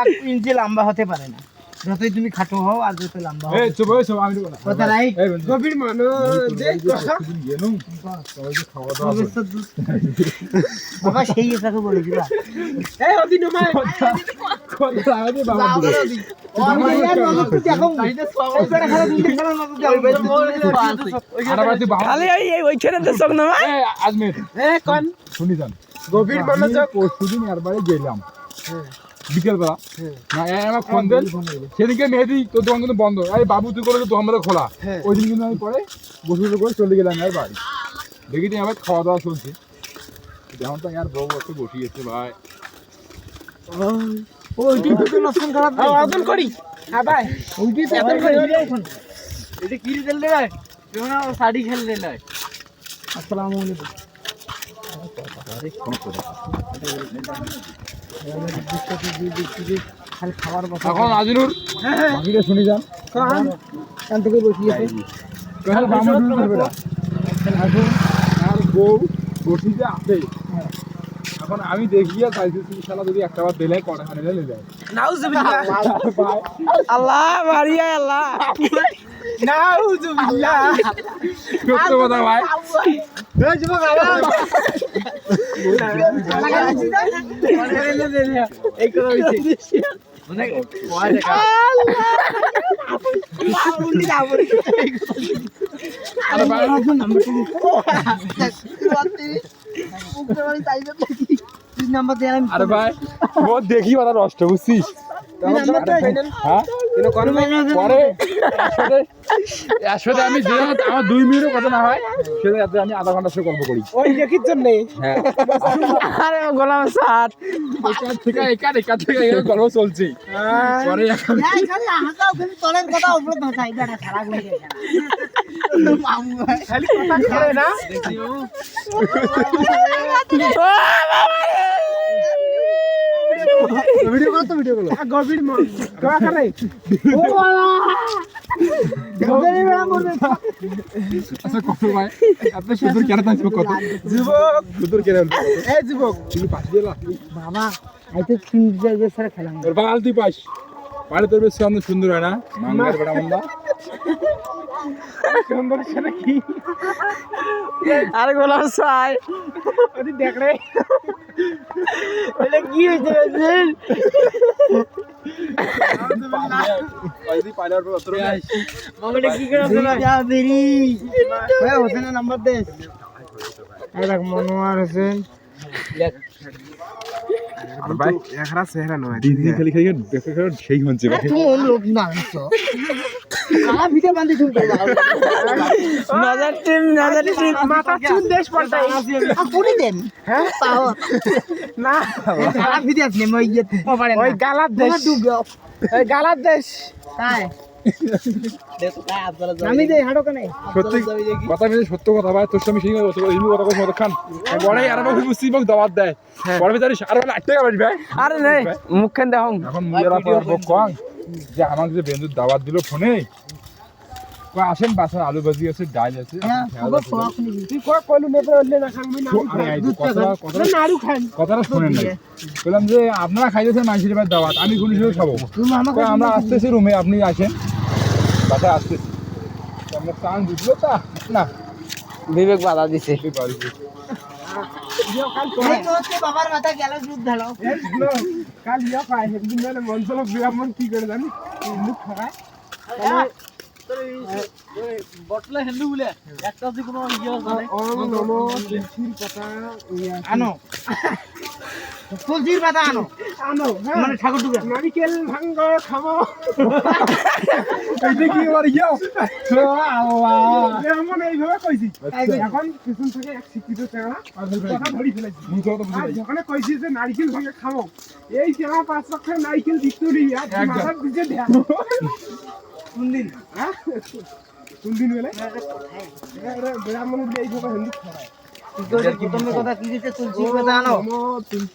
এক ইঞ্চি লম্বা হতে পারে না। যতই তুমি খাটো হও আর যত লম্বা হও কথা রাইট গভীর মানো বাবা সেই এটাকে বলেছি বা এই অদি। নমাই খালি ওই এই ওইখানে তো চোখ নামা শুনি যান গভীর বাড়ি গেলাম। বিকেল বেলা না আমার ফোন দেন। সেদিনকে মেহেদি তোর দোকান কিন্তু বন্ধ। আরে বাবু তুই করে দোকান বেলা খোলা। ওই দিন কিন্তু আমি পরে বসে বসে করে চলে গেলাম আর বাড়ি। দেখি দিন আবার খাওয়া দাওয়া চলছে। এখন তো আর বউ বসে বসিয়েছে ভাই। ওইটি তো নষ্ট খারাপ আদন করি। হ্যাঁ ভাই। ওইটি তো আদন করি। এটা কি খেললে ভাই শাড়ি খেললে আসসালামু আলাইকুম। এখন আজিনুর। শুনি যান। কান। কান থেকে বসিয়েছে এখন আর বউ বসিতে আছে। এখন আমি দেখিয়া চাইতেছি শালা যদি একটা বার দিলে কটা খানে লেগে যায়। আল্লাহ। মারিয়া আল্লাহ। নাউজুবিল্লাহ। সত্য কথা ভাই। আরে ভাই দেখি ওটা নষ্ট বুঝছিস? পরে? আমি যে আমার দুই মিনিটও কথা না হয় সেটা যাতে আমি আধা ঘণ্টা সে গল্প করি। ওই হ্যাঁ। আরে গোলাম সাত এখান থেকে এখান এখান থেকে গল্প চলছে। পরে খালি কথা না? ভিডিও করো তো ভিডিও করো। গভীর দয়া করে ও বাবা! গভীর বেড়া মরবে। আচ্ছা কত ভাই? এত সুন্দর কেন থাকবে কত? যুবক। সুন্দর কেন এই যুবক। তুমি পাশ দিয়ে লাভ বাবা আইতে তিন চার বছর খেলাম। তোর বাল তুই পাস। পারে তোর বেশ সামনে সুন্দর হয় না? মাঙ্গার বেড়া মন্দা সুন্দর সেটা কি আরে গোলাম সাই। ওদি দেখ রে। এটা কি হয়েছে মনোয়ার হোসেন। ভাই চেহারা নয়। দিদি খালি খালি দেখে সেই হচ্ছে লোক না তো কালা ভিডিও বান্ধি তুমি নজর টিম নজর টিম মাথা চুল দেশ পাল্টাই পুরি দেন। হ্যাঁ? তাও না। কালা ভিডিও আছে মই ইয়েতে ওই গালার দেশ। ওই গালার দেশ। তাই? আমি দে হাঁটো কেন। সত্যি কথা মিলে সত্য কথা ভাই। তোর সঙ্গে সেই কথা এই কথা কথা মত খান। বড় আর বাবু বুঝছি বাবু দাবাত দেয়। বড় ভিতরে আর বেলা আট টাকা ভাই আরে নে মুখখান দেখো এখন মুয়েরা পর কং। যে আমাকে যে বেন্দুর দাওয়াত দিল ফোনে আসেন বাসায় আলু ভাজি আছে ডাল আছে আইছি, কথাটা- শোনেন নাই। বললাম যে আপনারা খাইতেছেন মাইসির ভাই দাওয়াত আমি কোন হিসেবে খাব। আমরা আসতেছি রুমে আপনি আসেন। বাসায় আসতেছি। আমরা চান বুঝলো তা না। বিবেক বাধা দিছে। বাবার মাথা গেল দুধ ঢালো কাল ইয়া পায় সেদিন মানে মঞ্চল মন কি করে জানি মুখ খারাপ বটলে হেন্দু বলে একটা যে কোনো ইয়ে জানে ও নমো তুলসীর পাতা আনো। তুলসীর পাতা আনো। আনো মানে ঠাকুর টুকা নারিকেল ভাঙ্গ খাব। এইটা কি আমার ইয়াও আল্লাহ ব্রাহ্মণ এইভাবে কইছি। এখন পিছন থেকে এক শিক্ষিত চেংড়া কথা ধরি ফেলেছি। মুখে তো বুঝে আর যখন কইছি যে নারিকেল ভাঙ্গে খাব এই চেংড়া পাঁচ লক্ষের নারিকেল ভিক্টোরি আর। মাথার দিকে ধ্যান হ্যাঁ? কোন দিন বেলে ব্রাহ্মণের এইভাবে হিন্দু। খারাপ কথা কি দিতে? তুলসীর পাতা আনো। তুলসী